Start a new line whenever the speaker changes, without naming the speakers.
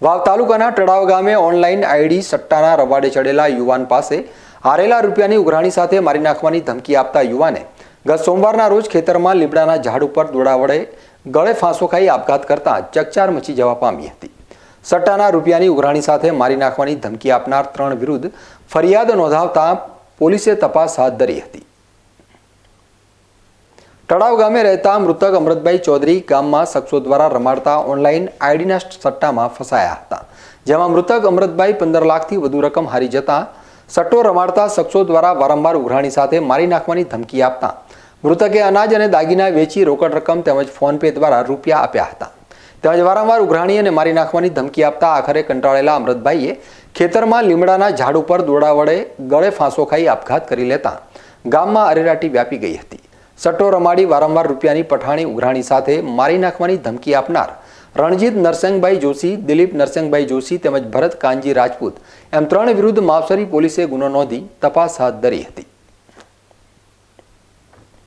વાવ તાલુકાના ટડાવ ગામે online ID સટ્ટાના રવાડે ચડેલા યુવાન પાસે હારેલા રૂપિયાની ઉઘરાણી સાથે મારી નાખવાની ધમકી આપતા યુવાને ગત સોમવારના રોજ ખેતરમાં લીમડાના ઝાડ ઉપર દોડા વડે ગળે ફાંસો ખાઈ આપઘાત કરતા ચકચાર મચી જવા પામી હતી. સટ્ટાના રૂપિયાની ઉઘરાણી સાથે મારી નાખવાની ધમકી આપનાર ત્રણ વિરુદ્ધ ફરિયાદ નોંધાવતા પોલીસે તપાસ હાથ ધરી હતી. તળાવ ગામે રહેતા મૃતક અમૃતભાઈ ચૌધરી ગામમાં શખ્સો દ્વારા રમાડતા ઓનલાઈન આઈડીના સટ્ટામાં ફસાયા હતા, જેમાં મૃતક અમૃતભાઈ પંદર લાખથી વધુ રકમ હારી જતા સટ્ટો રમાડતા શખ્સો દ્વારા વારંવાર ઉઘરાણી સાથે મારી નાખવાની ધમકી આપતા મૃતકે અનાજ અને દાગીના વેચી રોકડ રકમ તેમજ ફોનપે દ્વારા રૂપિયા આપ્યા હતા. તેમજ વારંવાર ઉઘરાણી અને મારી નાખવાની ધમકી આપતા આખરે કંટાળેલા અમૃતભાઈએ ખેતરમાં લીમડાના ઝાડ ઉપર દોડા વડે ગળે ફાંસો ખાઈ આપઘાત કરી લેતા ગામમાં અરેરાટી વ્યાપી ગઈ હતી. સટ્ટો રમાડી વારંવાર રૂપિયાની પઠાણી ઉઘરાણી સાથે મારી નાખવાની ધમકી આપનાર રણજીત નરસિંહભાઈ જોશી, દિલીપ નરસિંહભાઈ જોશી તેમજ ભરત કાનજી રાજપૂત એમ ત્રણ વિરુદ્ધ માવસરી પોલીસે ગુનો નોંધી તપાસ હાથ ધરી હતી.